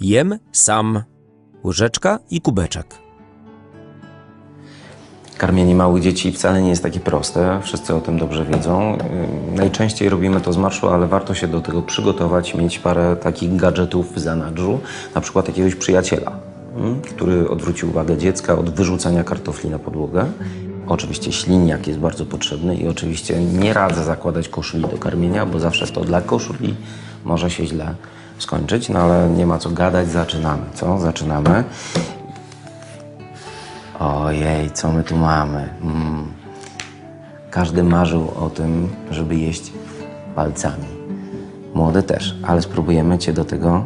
Jem sam. Łyżeczka i kubeczek. Karmienie małych dzieci wcale nie jest takie proste, wszyscy o tym dobrze wiedzą. Yy, Najczęściej robimy to z marszu, ale warto się do tego przygotować, mieć parę takich gadżetów w zanadrzu, na przykład jakiegoś przyjaciela, mm, który odwróci uwagę dziecka od wyrzucania kartofli na podłogę. Oczywiście śliniak jest bardzo potrzebny i oczywiście nie radzę zakładać koszuli do karmienia, bo zawsze to dla koszuli może się źle skończyć, no ale nie ma co gadać, zaczynamy, co? Zaczynamy. Ojej, co my tu mamy? Mm. Każdy marzył o tym, żeby jeść palcami. Młody też, ale spróbujemy Cię do tego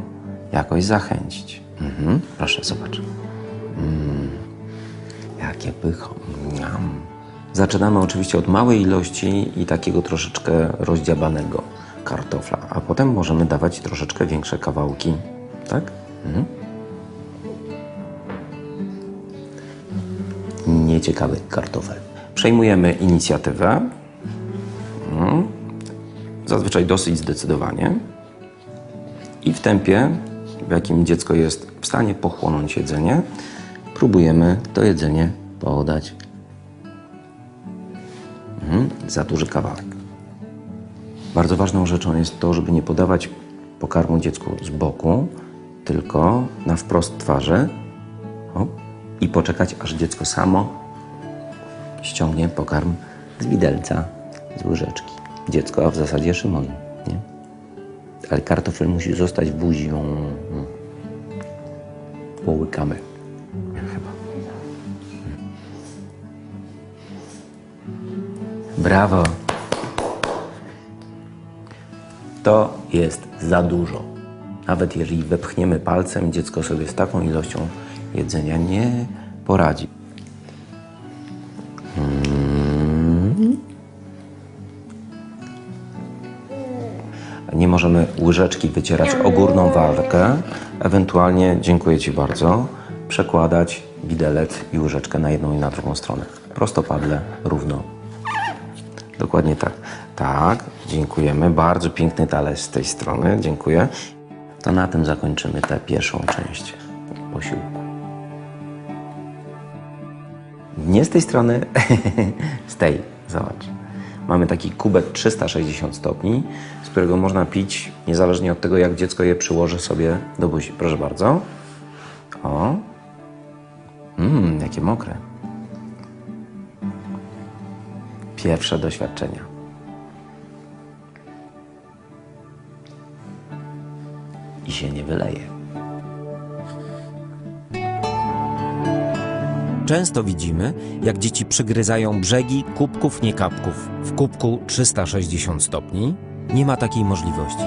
jakoś zachęcić. Mhm. Proszę, zobacz. Mm. Jakie pycho. Miam. Zaczynamy oczywiście od małej ilości i takiego troszeczkę rozdziabanego kartofla, a potem możemy dawać troszeczkę większe kawałki. Tak? Mhm. nieciekawy kartofel. Przejmujemy inicjatywę. Mm. Zazwyczaj dosyć zdecydowanie. I w tempie, w jakim dziecko jest w stanie pochłonąć jedzenie, próbujemy to jedzenie podać. Mhm. Za duży kawałek. Bardzo ważną rzeczą jest to, żeby nie podawać pokarmu dziecku z boku, tylko na wprost twarzy. O, i poczekać, aż dziecko samo ściągnie pokarm z widelca, z łyżeczki. Dziecko, a w zasadzie Szymon, nie? Ale kartofel musi zostać w buzi. Połykamy. Chyba. Brawo. To jest za dużo. Nawet jeżeli wepchniemy palcem, dziecko sobie z taką ilością jedzenia nie poradzi. Mm. Nie możemy łyżeczki wycierać o górną walkę. Ewentualnie, dziękuję Ci bardzo, przekładać widelec i łyżeczkę na jedną i na drugą stronę. Prostopadle, równo. Dokładnie tak. Tak, dziękujemy. Bardzo piękny talerz z tej strony. Dziękuję. To na tym zakończymy tę pierwszą część posiłku. Nie z tej strony, z tej. Zobacz. Mamy taki kubek 360 stopni, z którego można pić niezależnie od tego, jak dziecko je przyłoży sobie do buzi. Proszę bardzo. O. Mmm, jakie mokre. Pierwsze doświadczenia. I się nie wyleje. Często widzimy, jak dzieci przygryzają brzegi kubków niekapków. W kubku 360 stopni nie ma takiej możliwości.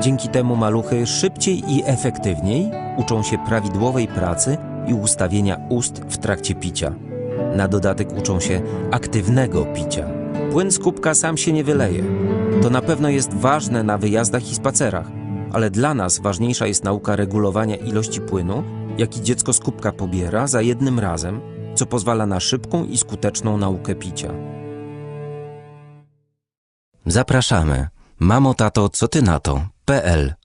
Dzięki temu maluchy szybciej i efektywniej uczą się prawidłowej pracy i ustawienia ust w trakcie picia. Na dodatek uczą się aktywnego picia. Płyn z kubka sam się nie wyleje. To na pewno jest ważne na wyjazdach i spacerach, ale dla nas ważniejsza jest nauka regulowania ilości płynu, jaki dziecko z kubka pobiera za jednym razem, co pozwala na szybką i skuteczną naukę picia. Zapraszamy. Mamo, tato, co ty na to? PL